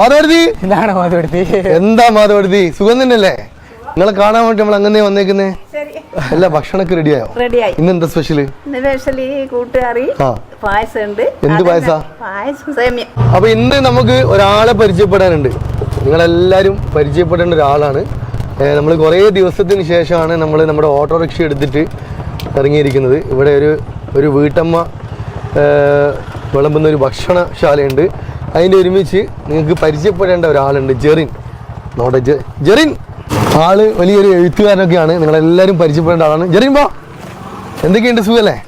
മാധവടുത്തി ഇതാണ് മധുപ്പെടുത്തി എന്താ മാധവടുത്തി സുഖം തന്നെയല്ലേ? നിങ്ങളെ കാണാൻ വേണ്ടി നമ്മൾ അങ്ങനെ വന്നേക്കുന്നേ? ശരി. എല്ലാ ഭക്ഷണമൊക്കെ റെഡിയായോ? റെഡിയായി. ഇന്ന് എന്താ സ്പെഷ്യൽ? സ്പെഷ്യലി കൂട്ടുകറി. പായസം ഉണ്ട് എന്ത് പായസാ? പായസം അപ്പൊ ഇന്ന് നമുക്ക് ഒരാളെ പരിചയപ്പെടാനുണ്ട്. നിങ്ങളെല്ലാരും പരിചയപ്പെടേണ്ട ഒരാളാണ്. നമ്മൾ കുറേ ദിവസത്തിന് ശേഷമാണ് നമ്മൾ നമ്മുടെ ഓട്ടോറിക്ഷ എടുത്തിട്ട് ഇറങ്ങിയിരിക്കുന്നത്. ഇവിടെ ഒരു ഒരു വീട്ടമ്മ വിളമ്പുന്ന ഒരു ഭക്ഷണശാലയുണ്ട്. അതിന്റെ ഒരുമിച്ച് നിങ്ങൾക്ക് പരിചയപ്പെടേണ്ട ഒരാളുണ്ട് ജെറിൻ. നമ്മുടെ ജെ- ജെറിൻ. ആൾ വലിയൊരു എഴുത്തുകാരനൊക്കെയാണ്. നിങ്ങളെല്ലാവരും പരിചയപ്പെടേണ്ട ആളാണ്. ജെറിൻ ബാ എന്തൊക്കെയുണ്ട്? സുഖല്ലേ?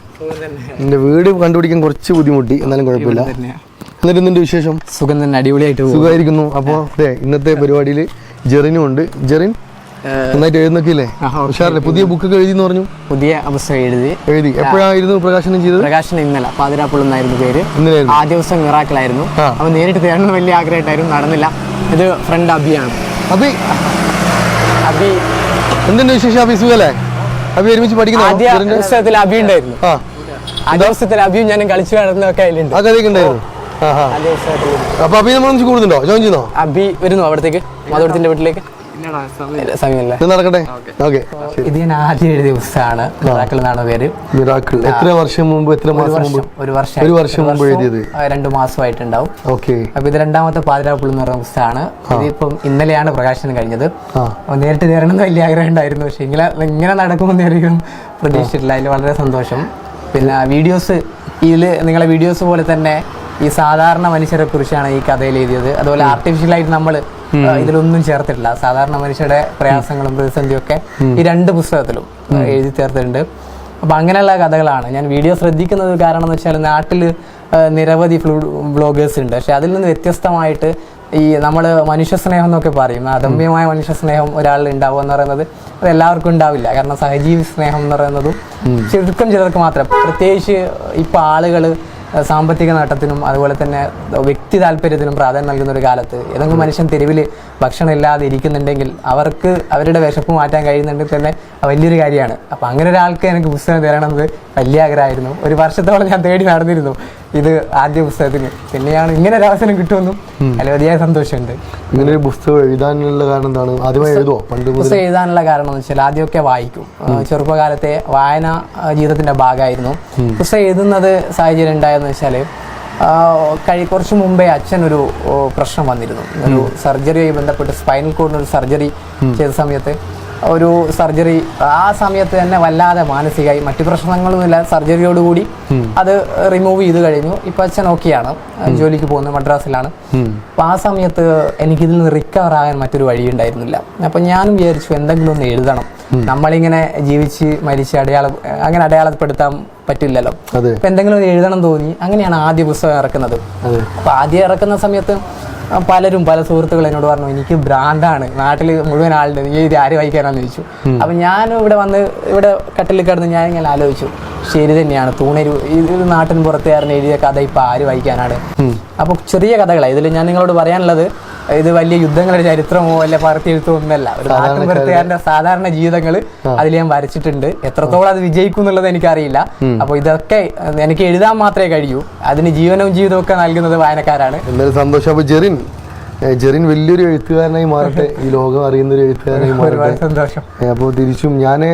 എന്റെ വീട് കണ്ടുപിടിക്കാൻ കുറച്ച് ബുദ്ധിമുട്ടി. എന്നാലും കുഴപ്പമില്ല. എന്നിട്ട് എന്തിന്റെ വിശേഷം? സുഖം തന്നെ. അടിപൊളിയായിട്ട് സുഖമായിരിക്കുന്നു. അപ്പോൾ അതെ ഇന്നത്തെ പരിപാടിയിൽ ജെറിനും ഉണ്ട്. ജെറിൻ നന്നായിട്ട് എഴുതുന്നൊക്കെയില്ലേ ആ, ഉഷാറല്ലേ? പുതിയ ബുക്കൊക്കെ എഴുതി എന്ന് പറഞ്ഞു? പുതിയ പുസ്തകം എഴുതി. എഴുതി. എപ്പോഴായിരുന്നു പ്രകാശനം ചെയ്തത്? പ്രകാശനം ഇന്നലെ. പാതിരാപ്പുള്ള എന്നായിരുന്നു പേര്. ആദ്യ ദിവസം മിറാക്കിലായിരുന്നു. ആ. അവൻ നേരിട്ട് തേടണം വലിയ ആഗ്രഹമായിട്ടായിരുന്നു നടന്നില്ല. ഇത് ഫ്രണ്ട് അബിയാണ്. അബി. അബി. എന്തുണ്ട് വിശേഷം അഭി സുഖല്ലേ? അബി ഒരുമിച്ച് പഠിക്കുന്നു? ആദ്യ? പുസ്തകത്തിൽ അബി ഉണ്ടായിരുന്നു. ആ. ആദ്യ പുസ്തകത്തിൽ അബിയും ഞാനും കളിച്ചു നടന്നൊക്കെ അതിലുണ്ട്. ആ കഥയൊക്കെ ഉണ്ടായിരുന്നു. ആ ആ. അപ്പൊ അഭി നമ്മൾ ഒന്നിച്ച് കൂടുന്നുണ്ടോ? ജോയിൻ ചെയ്യുന്നോ? അബി വരുന്നു അവിടത്തേക്ക് മധുരത്തിന്റെ വീട്ടിലേക്ക്. സമയമല്ലേ. ഇത് നടക്കട്ടെ? ഓക്കെ. ഇത് ഞാൻ ആദ്യം എഴുതിയ പുസ്തകമാണ് മിറാക്കിൾ എന്നാണ് പേര്. മിറാക്കിൾ. എത്ര വർഷം മുമ്പ് എത്ര ഒരു മാസം മുമ്പ്? ഒരു വർഷം ഒരു വർഷം മുമ്പ് എഴുതിയത്. ആ, രണ്ട് മാസമായിട്ടുണ്ടാവും. ഓക്കെ. അപ്പൊ ഇത് രണ്ടാമത്തെ എന്ന് പറയുന്ന പുസ്തകമാണ്. ഇതിപ്പം ഇന്നലെയാണ് പ്രകാശനം കഴിഞ്ഞത്. നേരിട്ട് തരണമെന്ന് വലിയ ആഗ്രഹം ഉണ്ടായിരുന്നു. പക്ഷെ ഇങ്ങനെ ഇങ്ങനെ നടക്കുമെന്ന് ഒരിക്കലും പ്രതീക്ഷിച്ചിട്ടില്ല. അതിൽ വളരെ സന്തോഷം. പിന്നെ വീഡിയോസ് ഇതിൽ നിങ്ങളെ വീഡിയോസ് പോലെ തന്നെ ഈ സാധാരണ മനുഷ്യരെ കുറിച്ചാണ് ഈ കഥയിൽ എഴുതിയത്. അതുപോലെ ആർട്ടിഫിഷ്യലായിട്ട് നമ്മൾ ഇതിലൊന്നും ചേർത്തിട്ടില്ല. സാധാരണ മനുഷ്യരുടെ പ്രയാസങ്ങളും പ്രതിസന്ധിയും ഒക്കെ ഈ രണ്ട് പുസ്തകത്തിലും എഴുതി ചേർത്തിട്ടുണ്ട്. അപ്പൊ അങ്ങനെയുള്ള കഥകളാണ്. ഞാൻ വീഡിയോ ശ്രദ്ധിക്കുന്നത് കാരണം എന്ന് വെച്ചാൽ നാട്ടിൽ നിരവധി ബ്ലോഗേഴ്സ് ഉണ്ട്. പക്ഷെ അതിൽ നിന്ന് വ്യത്യസ്തമായിട്ട് ഈ നമ്മൾ മനുഷ്യ സ്നേഹം എന്നൊക്കെ പറയും. അദമ്യമായ മനുഷ്യ സ്നേഹം ഒരാളിൽ ഉണ്ടാവുക എന്ന് പറയുന്നത് അത് എല്ലാവർക്കും ഉണ്ടാവില്ല. കാരണം സഹജീവി സ്നേഹം എന്ന് പറയുന്നതും ചുരുക്കം ചിലർക്ക് മാത്രം. പ്രത്യേകിച്ച് ഇപ്പൊ ആളുകൾ സാമ്പത്തിക നേട്ടത്തിനും അതുപോലെ തന്നെ വ്യക്തി താല്പര്യത്തിനും പ്രാധാന്യം നൽകുന്ന ഒരു കാലത്ത് ഏതെങ്കിലും മനുഷ്യൻ തെരുവിൽ ഭക്ഷണം ഇല്ലാതെ ഇരിക്കുന്നുണ്ടെങ്കിൽ അവർക്ക് അവരുടെ വിശപ്പ് മാറ്റാൻ കഴിയുന്നുണ്ടെങ്കിൽ തന്നെ വലിയൊരു കാര്യമാണ്. അപ്പം അങ്ങനെ ഒരാൾക്ക് എനിക്ക് പുസ്തകം തരണമെന്ന് വലിയ ആഗ്രഹമായിരുന്നു. ഒരു വർഷത്തോളം ഞാൻ തേടി നടന്നിരുന്നു ഇത് ആദ്യ പുസ്തകത്തിന്. പിന്നെയാണ് ഇങ്ങനെ ഒരു അവസരം കിട്ടുമെന്നും അല്ലെ വലിയ സന്തോഷമുണ്ട്. ഇങ്ങനെ ഒരു പുസ്തകം എഴുതാനുള്ള കാരണം എന്താണ്? ആദ്യമായി എഴുതുമോ പണ്ട് പുസ്തകം എഴുതാനുള്ള കാരണം എന്ന് വെച്ചാൽ ആദ്യമൊക്കെ വായിക്കും. ചെറുപ്പകാലത്തെ വായന ജീവിതത്തിന്റെ ഭാഗമായിരുന്നു. പുസ്തകം എഴുതുന്നത് സാഹചര്യം ഉണ്ടായെന്ന് വെച്ചാൽ കഴി കുറച്ച് മുമ്പേ അച്ഛൻ ഒരു പ്രശ്നം വന്നിരുന്നു. ഒരു സർജറിയുമായി ബന്ധപ്പെട്ട് സ്പൈനൽ കോഡിന് ഒരു സർജറി ചെയ്ത സമയത്ത് ഒരു സർജറി ആ സമയത്ത് തന്നെ വല്ലാതെ മാനസികമായി മറ്റു പ്രശ്നങ്ങളൊന്നുമില്ല സർജറിയോടുകൂടി അത് റിമൂവ് ചെയ്ത് കഴിഞ്ഞു. ഇപ്പൊ അച്ഛൻ ഓക്കെയാണ്. ജോലിക്ക് പോകുന്നത് മദ്രാസിലാണ്. അപ്പൊ ആ സമയത്ത് എനിക്കിതിൽ നിന്ന് റിക്കവർ ആകാൻ മറ്റൊരു വഴി ഉണ്ടായിരുന്നില്ല അപ്പൊ ഞാനും വിചാരിച്ചു എന്തെങ്കിലും ഒന്ന് എഴുതണം. നമ്മളിങ്ങനെ ജീവിച്ച് മരിച്ച് അടയാള അങ്ങനെ അടയാളപ്പെടുത്താൻ പറ്റില്ലല്ലോ. അപ്പൊ എന്തെങ്കിലും ഒന്ന് എഴുതണം തോന്നി. അങ്ങനെയാണ് ആദ്യ പുസ്തകം ഇറക്കുന്നത്. അപ്പൊ ആദ്യം ഇറക്കുന്ന സമയത്ത് പലരും പല സുഹൃത്തുക്കൾ എന്നോട് പറഞ്ഞു എനിക്ക് ബ്രാൻഡാണ് നാട്ടിൽ മുഴുവൻ ആളുണ്ട്. നീ ഇത് ആര് വായിക്കാനാന്ന് ചോദിച്ചു. അപ്പം ഞാൻ ഇവിടെ വന്ന് ഇവിടെ കട്ടിൽ കിടന്ന് ഞാൻ ഇങ്ങനെ ആലോചിച്ചു. ശരി തന്നെയാണ്. തൂണരു ഇത് നാട്ടിന് പുറത്തുകാരൻ എഴുതിയ കഥ ഇപ്പം ആര് വായിക്കാനാണ്? അപ്പോൾ ചെറിയ കഥകളാണ് ഇതിൽ ഞാൻ നിങ്ങളോട് പറയാനുള്ളത് ഇത് വലിയ യുദ്ധങ്ങളുടെ ചരിത്രമോ അല്ലെ പറത്തിയെഴുത്തോ ഒന്നല്ല. ഒരു നാട്ടിൻ സാധാരണ ജീവിതങ്ങൾ അതിൽ ഞാൻ വരച്ചിട്ടുണ്ട്. എത്രത്തോളം അത് വിജയിക്കും എന്നുള്ളത് എനിക്കറിയില്ല. അപ്പൊ ഇതൊക്കെ എനിക്ക് എഴുതാൻ മാത്രമേ കഴിയൂ. അതിന് ജീവനവും ജീവിതവും ഒക്കെ നൽകുന്നത് വായനക്കാരാണ്. എന്തായാലും സന്തോഷം. അപ്പോൾ ജെറിൻ ജെറിൻ വലിയൊരു എഴുത്തുകാരനായി മാറട്ടെ. ഈ ലോകം അറിയുന്ന ഒരു എഴുത്തുകാരനായി മാറട്ടെ. സന്തോഷം. അപ്പോൾ തിരിച്ചും ഞാൻ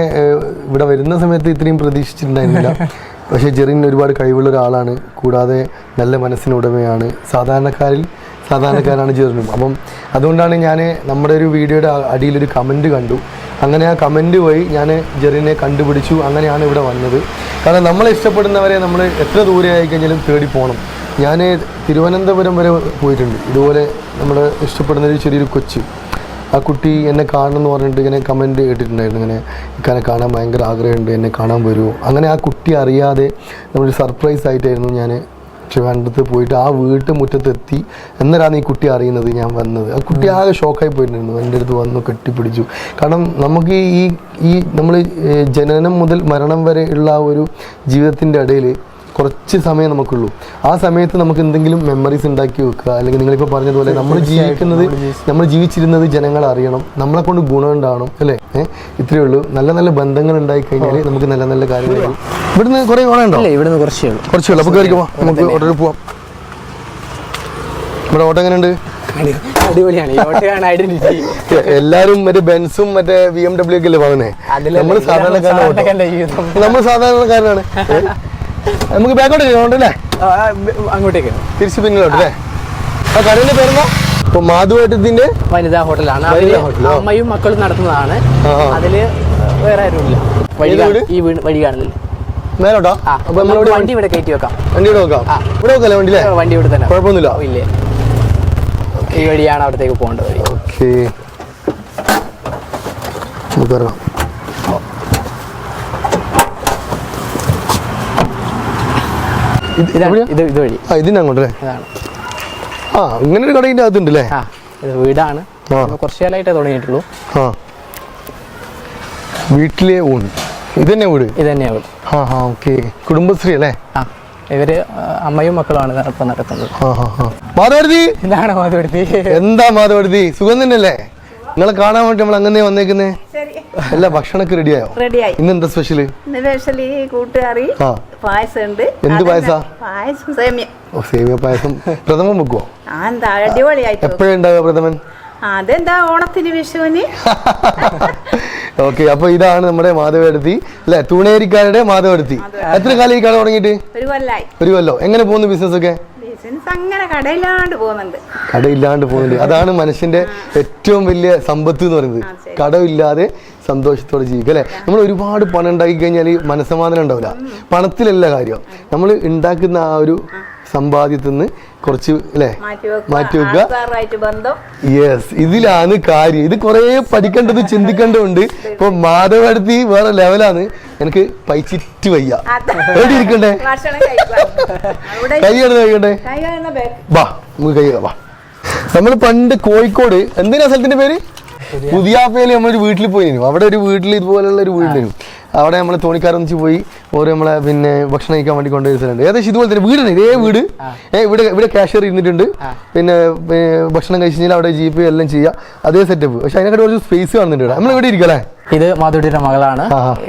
ഇവിടെ വരുന്ന സമയത്ത് ഇത്രയും പ്രതീക്ഷിച്ചിട്ടുണ്ടായിരുന്നില്ല. പക്ഷേ ജെറിൻ ഒരുപാട് കഴിവുള്ള ഒരാളാണ്. കൂടാതെ നല്ല മനസ്സിന് ഉടമയാണ്. സാധാരണക്കാരിൽ സാധാരണക്കാരാണ് ചേർന്നും അപ്പം അതുകൊണ്ടാണ് ഞാൻ നമ്മുടെ ഒരു വീഡിയോയുടെ അടിയിലൊരു കമന്റ് കണ്ടു. അങ്ങനെ ആ കമന്റ് പോയി ഞാൻ ജെറിനെ കണ്ടുപിടിച്ചു. അങ്ങനെയാണ് ഇവിടെ വന്നത്. കാരണം നമ്മൾ ഇഷ്ടപ്പെടുന്നവരെ നമ്മൾ എത്ര ദൂരെ ആയിക്കഴിഞ്ഞാലും തേടി പോകണം ഞാൻ തിരുവനന്തപുരം വരെ പോയിട്ടുണ്ട്. ഇതുപോലെ നമ്മൾ ഇഷ്ടപ്പെടുന്ന ഒരു ചെറിയൊരു കൊച്ച്. ആ കുട്ടി എന്നെ കാണണം എന്ന് പറഞ്ഞിട്ട് ഇങ്ങനെ കമന്റ് കേട്ടിട്ടുണ്ടായിരുന്നു ഇങ്ങനെ ഇക്കാനെ കാണാൻ ഭയങ്കര ആഗ്രഹമുണ്ട്. എന്നെ കാണാൻ വരുമോ അങ്ങനെ ആ കുട്ടി അറിയാതെ നമ്മളൊരു സർപ്രൈസ് ആയിട്ടായിരുന്നു ഞാൻ ട്രിവാൻഡ്രത്ത് പോയിട്ട് ആ വീട്ട് മുറ്റത്തെത്തി. എന്നാലാണ് ഈ കുട്ടി അറിയുന്നത് ഞാൻ വന്നത്? ആ കുട്ടി ആകെ ഷോക്കായി പോയിട്ടുണ്ടായിരുന്നു. എന്റെ അടുത്ത് വന്നു കെട്ടിപ്പിടിച്ചു. കാരണം നമുക്ക് ഈ ഈ നമ്മൾ ജനനം മുതൽ മരണം വരെ ഉള്ള ആ ഒരു ജീവിതത്തിന്റെ ഇടയിൽ കുറച്ച് സമയം നമുക്കുള്ളൂ. ആ സമയത്ത് നമുക്ക് എന്തെങ്കിലും മെമ്മറീസ് ഉണ്ടാക്കി വെക്കുക അല്ലെങ്കിൽ നിങ്ങളിപ്പോൾ പറഞ്ഞതുപോലെ നമ്മൾ ജീവിക്കുന്നത് നമ്മൾ ജീവിച്ചിരുന്നത് ജനങ്ങൾ അറിയണം. നമ്മളെ കൊണ്ട് ഗുണം ഉണ്ടാവണം അല്ലേ? ഏഹ് ഇത്രയേ ഉള്ളൂ. നല്ല നല്ല ബന്ധങ്ങൾ ഉണ്ടായി കഴിഞ്ഞാൽ നമുക്ക് നല്ല നല്ല കാര്യങ്ങൾ ഇവിടുന്ന് കുറേ ഓണം ഉണ്ടോ? അല്ലേ ഇവിടുന്ന് കുറച്ചേ ഉള്ളൂ. കുറച്ചേ ഉള്ളൂ. അപ്പോൾ കയറിക്കോ നമുക്ക് ഓട്ടോ പോവാം. ഇവിടെ ഓട്ടോ എങ്ങനെയുണ്ട്? എല്ലാരും മറ്റേ ബെൻസും മറ്റേ ബി എം ഡബ്ല്യു ഒക്കെ അല്ലേ വാങ്ങുന്നേ? നമ്മൾ സാധാരണക്കാരനാണ് നമ്മൾ സാധാരണക്കാരനാണ്? നമുക്ക് ബാക്കോട്ട് ചെയ്യണ്ടല്ലേ ആ, അങ്ങോട്ടേക്ക്. തിരിച്ച് പിന്നിലോട്ട് അല്ലേ? ആ കടലിന്റെ പേരെന്താ? ഇപ്പൊ മാധുവായിട്ടത്തിന്റെ വനിതാ ഹോട്ടലാണ്? അമ്മയും മക്കളും നടത്തുന്നതാണ്. അതിൽ വേറെ ആരുമില്ല. വഴി? ഈ വഴി കാണുന്നില്ല മേലോട്ടോ? ആ അപ്പൊ വണ്ടി ഇവിടെ കയറ്റി വെക്കാം. വണ്ടി ഇവിടെ വെക്കാം. ഇവിടെ നോക്കല്ലേ വണ്ടിയിലെ? വണ്ടി ഇവിടെ തന്നെ. കുഴപ്പമൊന്നുമില്ല. ഇല്ലേ. ഈ വഴിയാണ് അവിടത്തേക്ക് പോകേണ്ടത്. ഓക്കെ. നമുക്ക് ഇത് ഇതാണ് എവിടെയാ? ഇത് ഇത് വഴി ആ ഇതിന് അങ്ങോട്ടല്ലേ ഇതാണ്. ആ ഇങ്ങനെ ഒരു കട ഇതിന്റെ അകത്തുണ്ട് അല്ലേ ആ ഇത് വീടാണ്. ആ. കുറച്ച് കാലമായിട്ടേ തുടങ്ങിയിട്ടുള്ളൂ. ആ. വീട്ടിലെ ഊണ്. ഇതന്നെ തന്നെ വീട്? ഇത് തന്നെയാണ് വീട്. ആ ആ ഓക്കെ. കുടുംബശ്രീ അല്ലേ? ആ ഇവർ ആ, അമ്മയും മക്കളുമാണ് ഇപ്പം നടത്തുന്നത്. ആ ഇതാണ് മാധുവടുത്തി എന്താ മാധവടുത്തി സുഖം തന്നെയല്ലേ? നിങ്ങളെ കാണാൻ വേണ്ടി നമ്മൾ അങ്ങനെ വന്നേക്കുന്നേ? ശരി എല്ലാ ഭക്ഷണമൊക്കെ റെഡിയായോ റെഡിയായി ഇന്ന് എന്താ സ്പെഷ്യൽ സ്പെഷ്യൽ ഈ കൂട്ടുകറി പായസം ഉണ്ട് എന്ത് പായസാ? പായസം സേമിയ. ഓ സേമിയ പായസം. പ്രഥമൻ വെക്കുവോ? ആ എന്താ അടിപൊളിയായിട്ട് വെക്കും. എപ്പോഴുണ്ടാവുക പ്രഥമൻ? അതെന്താ ഓണത്തിന് വിഷുവിന്? ഓക്കെ അപ്പൊ ഇതാണ് നമ്മുടെ മാധവടുത്തി അല്ലെ തൂണേരിക്കാരുടെ മാധവടുത്തി എത്ര കാലം ഈ കട തുടങ്ങിയിട്ട്? ഒരു കൊല്ലായി. ഒരു കൊല്ലോ. എങ്ങനെ പോകുന്നു ബിസിനസ് ഒക്കെ? ബിസിനസ് അങ്ങനെ പോകുന്നുണ്ട്. കടയില്ലാണ്ട് പോകുന്നുണ്ട്. അതാണ് മനുഷ്യന്റെ ഏറ്റവും വലിയ സമ്പത്ത് എന്ന് പറയുന്നത്. കടമില്ലാതെ സന്തോഷത്തോടെ ജീവിക്കുക അല്ലെ? നമ്മൾ ഒരുപാട് പണം ഉണ്ടാക്കി കഴിഞ്ഞാൽ മനസ്സമാധാനം ഉണ്ടാവില്ല. പണത്തിലല്ല കാര്യം. നമ്മൾ ഉണ്ടാക്കുന്ന ആ ഒരു സമ്പാദ്യത്തിൽ നിന്ന് കുറച്ച് അല്ലേ മാറ്റി വെക്കുക മാറ്റി വെക്കുക ആൾക്കാരുമായിട്ട് ബന്ധം. യെസ് ഇതിലാണ് കാര്യം. ഇത് കുറേ പഠിക്കേണ്ടത് ചിന്തിക്കേണ്ടതുണ്ട്. ഇപ്പൊ മാധവടുത്തി വേറെ ലെവലാണ്. എനിക്ക് പൈച്ചിറ്റ് വയ്യ. എവിടെ ഇരിക്കണ്ടേ? കൈ എടുത്ത് കഴിക്കണ്ടേ വാ നമുക്ക് കൈ വാ. നമ്മൾ പണ്ട് കോഴിക്കോട് എന്തിനാ സ്ഥലത്തിന്റെ പേര്? പുതിയാപ്പയിൽ നമ്മളൊരു വീട്ടിൽ പോയി അവിടെ ഒരു വീട്ടിൽ ഇതുപോലെയുള്ള ഒരു വീടിനും അവിടെ നമ്മൾ തോണിക്കാരൊന്നിച്ച് പോയി ഓരോ നമ്മളെ പിന്നെ ഭക്ഷണം കഴിക്കാൻ വേണ്ടി കൊണ്ടുവരുന്നുണ്ട് ഏകദേശം ഇതുപോലെ തന്നെ വീടാണ്. ഇതേ വീട്. ഏ ഇവിടെ ഇവിടെ ക്യാഷ്യർ ഇരുന്നിട്ടുണ്ട് പിന്നെ ഭക്ഷണം കഴിച്ച് കഴിഞ്ഞാൽ അവിടെ ജീപ്പ് എല്ലാം ചെയ്യാം. അതേ സെറ്റപ്പ് പക്ഷെ അതിനെക്കാട്ട് കുറച്ച് സ്പേസ് കാണുന്നുണ്ട് നമ്മൾ ഇവിടെ ഇരിക്കല്ലേ? ഇത് മാധുടിയുടെ മകളാണ്.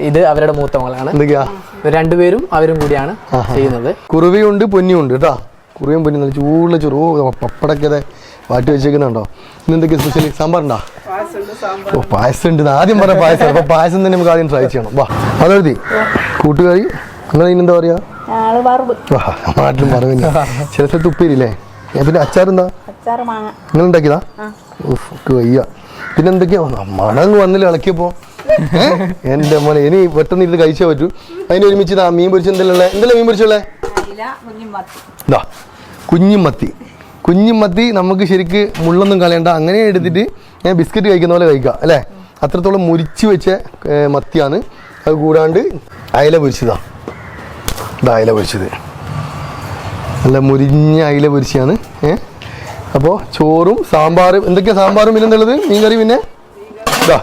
ഇത് അവരുടെ മൂത്ത മകളാണ്. രണ്ടുപേരും അവരും കൂടിയാണ് ചെയ്യുന്നത്. കുറവിയുണ്ട് പൊന്നിയുണ്ട്. കേട്ടോ? കുറുവയും പൊന്നി നല്ല ചൂടുള്ള ചെറു. പപ്പടക്കതെ വാട്ടി വെച്ചേക്കുന്നുണ്ടോ? ഇന്ന് എന്തൊക്കെയാ സ്പെഷ്യൽ സാമ്പാർ ഉണ്ടോ ഓ പായസം ഉണ്ട് ആദ്യം പറഞ്ഞ പായസം. അപ്പൊ പായസം തന്നെ നമുക്ക് ആദ്യം ട്രൈ ചെയ്യണം. വാ അതെഴുതി കൂട്ടുകാരി നിങ്ങൾ ഇതിനെന്താ പറയാ? നാട്ടിലും പറയുന്നില്ല ചില സ്ഥലത്ത് ഉപ്പേരില്ലേ പിന്നെ അച്ചാറെന്താ? നിങ്ങൾ ഉണ്ടാക്കിയതാ? വയ്യ. പിന്നെ എന്തൊക്കെയാ? മണങ്ങ് വന്നില്ല ഇളക്കിയപ്പോ? എന്റെ മോനെ ഇനി പെട്ടെന്ന് ഇരുന്ന് കഴിച്ചേ പറ്റൂ. അതിന് ഒരുമിച്ച് മീൻ പൊരിച്ച എന്തെല്ലാം എന്തെല്ലാം മീൻ പൊരിച്ചുള്ളേ അയില കുഞ്ഞും മത്തി. കുഞ്ഞിമത്തി കുഞ്ഞിമത്തി നമുക്ക് ശരിക്ക് മുള്ളൊന്നും കളയണ്ട. അങ്ങനെ എടുത്തിട്ട് ഞാൻ ബിസ്ക്കറ്റ് കഴിക്കുന്ന പോലെ കഴിക്കുക അല്ലേ? അത്രത്തോളം മുരിച്ച് വെച്ച മത്തിയാണ്. അത് കൂടാണ്ട് അയല പൊരിച്ചതാണ് ഇതാ അയല പൊരിച്ചത്. നല്ല മുരിഞ്ഞ അയില പൊരിച്ചതാണ് ഏ? അപ്പോൾ ചോറും സാമ്പാറും എന്തൊക്കെയാ സാമ്പാറും പിന്നെ എന്തുള്ളത് മീൻകറി പിന്നെ? ഇതാ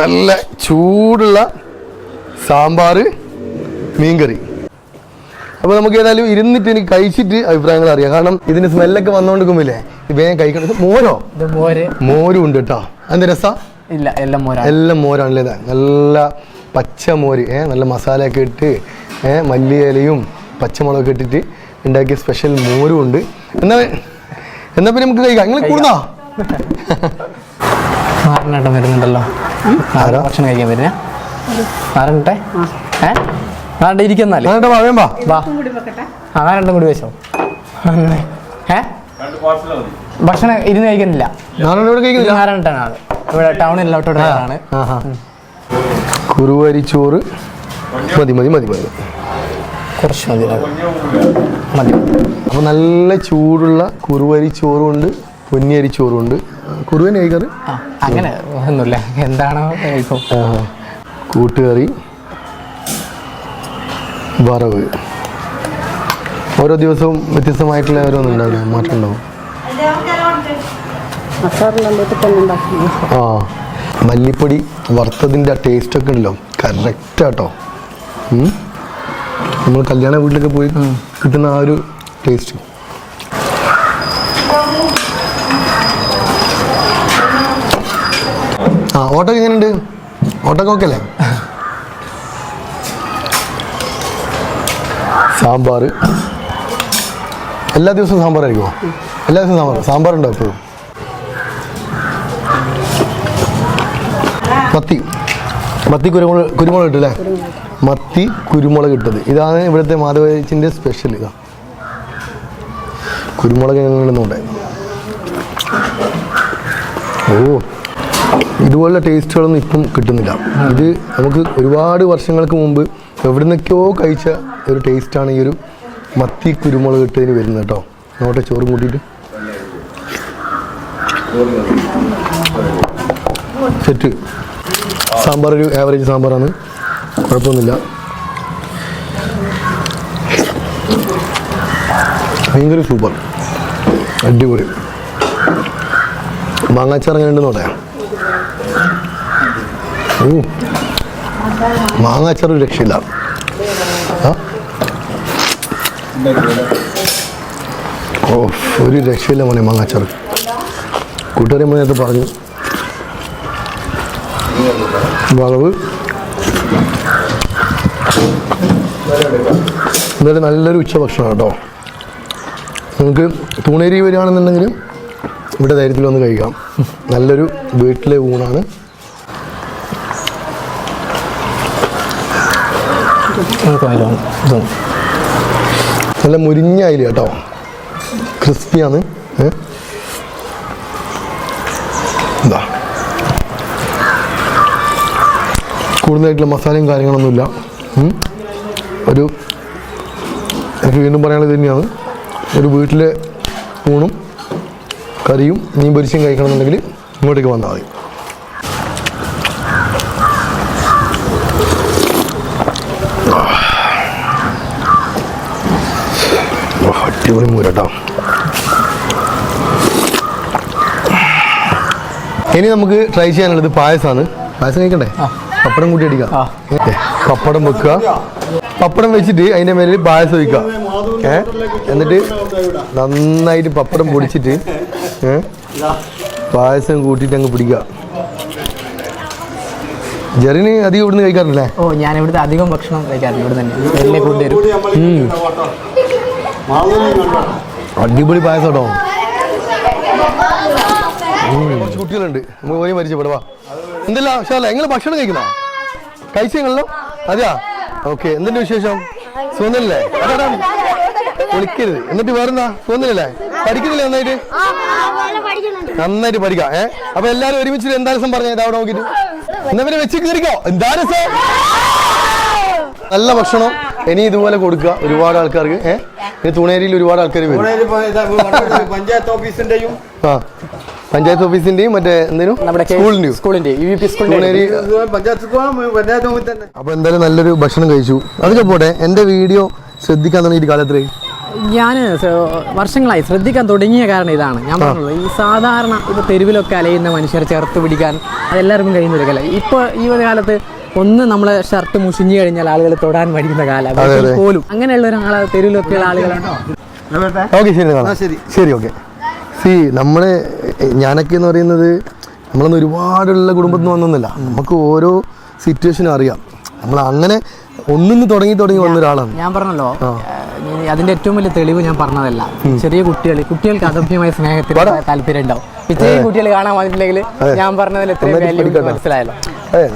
നല്ല ചൂടുള്ള സാമ്പാർ മീൻകറി. അപ്പോൾ നമുക്ക് ഏതായാലും ഇരുന്നിട്ട് ഇനി കഴിച്ചിട്ട് അഭിപ്രായങ്ങൾ അറിയാം. കാരണം ഇതിന് സ്മെല്ലൊക്കെ വന്നുകൊണ്ടിരിക്കുമ്പില്ലേ വേഗം കഴിക്കണം. ഇത് മോരോ ഇത് മോര്. മോരും ഉണ്ട് കേട്ടോ എന്ത് രസ? ഇല്ല എല്ലാം മോരാ എല്ലാം മോരാണല്ലേ ഇതാ? നല്ല പച്ച മോര് ഏഹ് നല്ല മസാലയൊക്കെ ഇട്ട് ഏഹ് മല്ലിയിലയും പച്ചമുളകൊക്കെ ഇട്ടിട്ട് ഉണ്ടാക്കിയ സ്പെഷ്യൽ മോരും ഉണ്ട്. എന്നാ എന്നാ പിന്നെ നമുക്ക് കഴിക്കാം. നിങ്ങൾ കൂടുന്നോ? നാരനട്ടം വരുന്നുണ്ടല്ലോ. ഭക്ഷണം കഴിക്കാൻ വരുന്നേ? നാരനട്ടെ ഏ? ഇരിക്കുന്നാലേ. എന്നിട്ട് വാ ആ നാരണ്ടം കൂടി വെച്ചോ. ഏ? ഭക്ഷണം ഇരുന്ന് കഴിക്കുന്നില്ല. നാളെ ഇവിടെ ഇവിടെ ടൗണിലോട്ടോട്ടാണ് ആഹാ. മതി മതി മതി മതി. കുറച്ച് മതി മതി. അപ്പോൾ നല്ല ചൂടുള്ള കുറുവരി ചോറുണ്ട് പൊന്നിയരി ചോറുണ്ട്. കുറുവൻ കഴിക്കാറ്? അങ്ങനെ ഒന്നുമില്ല. എന്താണോ കഴിക്കും. കൂട്ടുകറി. വറവ്. ഓരോ ദിവസവും വ്യത്യസ്തമായിട്ടുള്ള ഓരോന്നും ഉണ്ടാവില്ല? മാറ്റം ഉണ്ടാവും. ആ. മല്ലിപ്പൊടി വറുത്തതിന്റെ ആ ടേസ്റ്റൊക്കെ ഉണ്ടല്ലോ. കറക്റ്റ് ആട്ടോ. നമ്മൾ കല്യാണ വീട്ടിലൊക്കെ പോയി കിട്ടുന്ന ആ ഒരു ടേസ്റ്റ് ആ ഓട്ടോ എങ്ങനെയുണ്ട്? ഓട്ടോക്ക് ഓക്കെ അല്ലേ? സാമ്പാർ. എല്ലാ ദിവസവും സാമ്പാർ ആയിരിക്കുമോ? എല്ലാ ദിവസവും സാമ്പാർ. സാമ്പാറുണ്ടോ എപ്പോഴും? മത്തി. മത്തി കുരുമുളക് കുരുമുളക് ഇട്ടു അല്ലേ? മത്തി കുരുമുളക് ഇട്ടത് ഇതാണ് ഇവിടുത്തെ മാധവച്ചിന്റെ സ്പെഷ്യൽ ഇതാ. കുരുമുളക് ഞങ്ങളുണ്ട് ഓ ഇതുപോലുള്ള ടേസ്റ്റുകളൊന്നും ഇപ്പം കിട്ടുന്നില്ല. ഇത് നമുക്ക് ഒരുപാട് വർഷങ്ങൾക്ക് മുമ്പ് എവിടെ നിന്നൊക്കെയോ കഴിച്ച ഒരു ടേസ്റ്റാണ് ഈ ഒരു മത്തി കുരുമുളക് ഇട്ടതിന് വരുന്നത് കേട്ടോ നോട്ടെ ചോറും കൂട്ടിയിട്ട്. സെറ്റ് സാമ്പാർ ഒരു ആവറേജ് സാമ്പാറാണ്. കുഴപ്പമൊന്നുമില്ല. ഭയങ്കര സൂപ്പർ അടിപൊളി. മാങ്ങാച്ചാർ അങ്ങനെ ഉണ്ടെന്ന് പറയാം ഓ മാങ്ങാച്ചാർ ഒരു രക്ഷയില്ല ആ? ഓ ഒരു രക്ഷയില്ല മോനെ മാങ്ങാച്ചാർ കൂട്ടുകാരെ അത് പറഞ്ഞു. വളവ് എന്തായാലും നല്ലൊരു ഉച്ചഭക്ഷണം കേട്ടോ. നിങ്ങൾക്ക് തൂണേരി വരികയാണെന്നുണ്ടെങ്കിൽ ഇവിടെ ധൈര്യത്തിൽ വന്ന് കഴിക്കാം. നല്ലൊരു വീട്ടിലെ ഊണാണ്. നല്ല മുരിഞ്ഞ അയില കേട്ടോ. ക്രിസ്പിയാണ്. എന്താ കൂടുതലായിട്ടുള്ള മസാലയും കാര്യങ്ങളൊന്നുമില്ല. ഒരു എനിക്ക് വീണ്ടും പറയാനുള്ളത് തന്നെയാണ്. ഒരു വീട്ടിലെ ഊണും കറിയും മീൻ പൊരിച്ചും കഴിക്കണമെന്നുണ്ടെങ്കിൽ ഇങ്ങോട്ടേക്ക് വന്നാൽ മതി ഓ, അടിപൊളി മൂരട്ടോ ഇനി നമുക്ക് ട്രൈ ചെയ്യാനുള്ളത് പായസമാണ് പായസം കഴിക്കണ്ടേ? പപ്പടം കൂട്ടി അടിക്കാം. പപ്പടം വെക്കുക. പപ്പടം വെച്ചിട്ട് അതിന്റെ മേലിൽ പായസം ഒഴിക്കുക. ഏ എന്നിട്ട് നന്നായിട്ട് പപ്പടം പൊടിച്ചിട്ട് ഏ പായസം കൂട്ടിയിട്ട് അങ്ങ് പിടിക്കുക. ജെറിന് അധികം ഇവിടുന്ന് കഴിക്കാറില്ലേ ഓ ഞാൻ ഇവിടുത്തെ അധികം ഭക്ഷണം കഴിക്കാറില്ല. ഇവിടെ തന്നെ. എന്നെ കൊണ്ടുവരും അടിപൊളി പായസം കേട്ടോ കുറച്ച് കുട്ടികളുണ്ട്. നമുക്ക് പോയി മരിച്ചപ്പെടുവാ എന്തല്ല ഷാല നിങ്ങൾ ഭക്ഷണം കഴിക്കണോ കഴിച്ചോ അതെയാ? ഓക്കെ എന്തിന്റെ വിശേഷം? സുഖന്നല്ലേ വിളിക്കരുത്. എന്നിട്ട് വേറെന്താ? സുഖന്നില്ലല്ലേ പഠിക്കുന്നില്ലേ നന്നായിട്ട്? നന്നായിട്ട് പഠിക്കാം ഏ? അപ്പൊ എല്ലാരും ഒരുമിച്ച് എന്താ രസം പറഞ്ഞ? അവിടെ നോക്കിട്ട് എന്നാ പിന്നെ വെച്ച് കയറിക്കോ. എന്താ രസം? നല്ല ഭക്ഷണം. ഇനി ഇതുപോലെ കൊടുക്കുക. ഒരുപാട് ആൾക്കാർക്ക് ഏഹ് തുണേരിയിൽ ഒരുപാട് ആൾക്കാർ വരും. പഞ്ചായത്ത് ഓഫീസിന്റെയും ആ. പഞ്ചായത്ത് ഓഫീസിന്റെയും മറ്റേ എന്തെങ്കിലും സ്കൂളിന്റെയും സ്കൂളിന്റെ അപ്പൊ എന്തായാലും നല്ലൊരു ഭക്ഷണം കഴിച്ചു. അതൊക്കെ പോട്ടെ എന്റെ വീഡിയോ ശ്രദ്ധിക്കാൻ തുടങ്ങി കാലത്രേ ഞാൻ വർഷങ്ങളായി ശ്രദ്ധിക്കാൻ തുടങ്ങിയ കാരണം ഇതാണ്. ഞാൻ പറഞ്ഞത് ഈ സാധാരണ ഇപ്പൊ തെരുവിലൊക്കെ അലയുന്ന മനുഷ്യരെ ചേർത്ത് പിടിക്കാൻ അതെല്ലാവർക്കും കഴിയുന്നൊരു കല. ഇപ്പൊ ഈ ഒരു കാലത്ത് ഒന്ന് നമ്മളെ ഷർട്ട് മുഷിഞ്ഞു കഴിഞ്ഞാൽ ആളുകൾ തൊടാൻ മടിക്കുന്ന കാലം. പോലും. അങ്ങനെയുള്ള ഒരാളെ തെരുവിലൊക്കെയുള്ള ആളുകളുണ്ടോ ഓക്കെ. ശരി ശരി. ശരി ഓക്കെ. സി നമ്മളെ ഞാനൊക്കെ എന്ന് പറയുന്നത് നമ്മളൊന്നും ഒരുപാടുള്ള കുടുംബത്തിൽ നിന്ന് വന്നൊന്നുമില്ല നമുക്ക് ഓരോ സിറ്റുവേഷനും അറിയാം. നമ്മൾ അങ്ങനെ ഒന്നിന്ന് തുടങ്ങി തുടങ്ങി വന്ന ഒരാളാണ് ഞാൻ പറഞ്ഞല്ലോ അതിന്റെ ഏറ്റവും വലിയ തെളിവ് ഞാൻ പറഞ്ഞതല്ല. ചെറിയ കുട്ടികൾ കുട്ടികൾക്ക് അസഭ്യമായ സ്നേഹത്തിന് താല്പര്യം ഉണ്ടാവും ഇത്രയും കുട്ടികൾ കാണാൻ വന്നിട്ടില്ലെങ്കിൽ ഞാൻ പറഞ്ഞതിൽ എത്രയും വാല്യൂ മനസ്സിലായല്ലോ.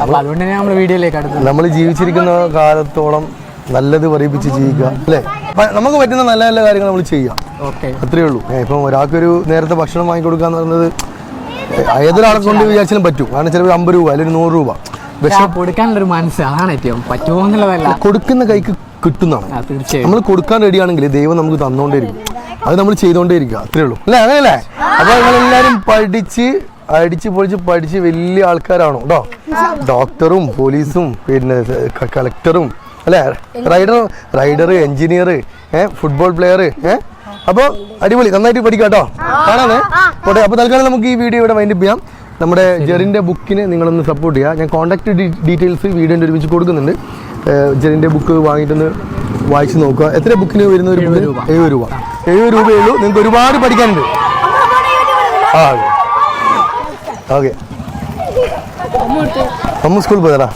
അപ്പൊ അതുകൊണ്ട് തന്നെ നമ്മൾ വീഡിയോയിലേക്ക് നമ്മൾ ജീവിച്ചിരിക്കുന്ന കാലത്തോളം നല്ലത് പറയിപ്പിച്ച് ജീവിക്കുക അല്ലേ? നമുക്ക് പറ്റുന്ന നല്ല നല്ല കാര്യങ്ങൾ നമ്മൾ ചെയ്യാം. അത്രേ ഉള്ളൂ. ഇപ്പം ഒരാൾക്കൊരു നേരത്തെ ഭക്ഷണം വാങ്ങിക്കൊടുക്കുക എന്ന് പറയുന്നത് ഏതൊരാളെ കൊണ്ട് വിചാരിച്ചാലും പറ്റും. കാരണം ചിലപ്പോൾ അമ്പത് രൂപ അല്ലെങ്കിൽ നൂറ് രൂപ. പക്ഷെ കൊടുക്കാനുള്ള ഒരു മനസ്സ് അതാണ് ഏറ്റവും പറ്റുമോ എന്നുള്ളതല്ല. കൊടുക്കുന്ന കൈക്ക് കിട്ടുന്നതാണ്. നമ്മൾ കൊടുക്കാൻ റെഡിയാണെങ്കിൽ ദൈവം നമുക്ക് തന്നുകൊണ്ടേയിരിക്കും അത് നമ്മൾ ചെയ്തുകൊണ്ടേയിരിക്കുക അത്രേ ഉള്ളൂ. അല്ലേ? അങ്ങനെയല്ലേ? അപ്പൊ നിങ്ങളെല്ലാരും പഠിച്ച് അടിച്ച് പൊളിച്ച് പഠിച്ച് വലിയ ആൾക്കാരാണോ കേട്ടോ ഡോക്ടറും പോലീസും പിന്നെ കളക്ടറും അല്ലേ റൈഡർ റൈഡർ എഞ്ചിനീയർ ഏഹ് ഫുട്ബോൾ പ്ലെയർ ഏഹ് അപ്പോൾ അടിപൊളി നന്നായിട്ട് പഠിക്കാം കേട്ടോ കാണാനേ പോട്ടെ അപ്പോൾ തൽക്കാലം നമുക്ക് ഈ വീഡിയോ ഇവിടെ വൈൻഡപ്പ് ചെയ്യാം നമ്മുടെ ജെറിന്റെ ബുക്കിന് നിങ്ങളൊന്ന് സപ്പോർട്ട് ചെയ്യുക ഞാൻ കോൺടാക്ട് ഡീറ്റെയിൽസ് വീഡിയോന്റെ ഒരുമിച്ച് കൊടുക്കുന്നുണ്ട് ജെറിന്റെ ജെറിന്റെ ബുക്ക് വാങ്ങിയിട്ടൊന്ന് വായിച്ചു നോക്കുക എത്ര ബുക്കിന് വരുന്ന ഒരു ഏഴ് എഴുപത് രൂപ എഴുപത് രൂപയേ ഉള്ളൂ നിങ്ങൾക്ക് ഒരുപാട് പഠിക്കാനുണ്ട് ആ ఓకే అమ్మ స్కూల్ పోతారా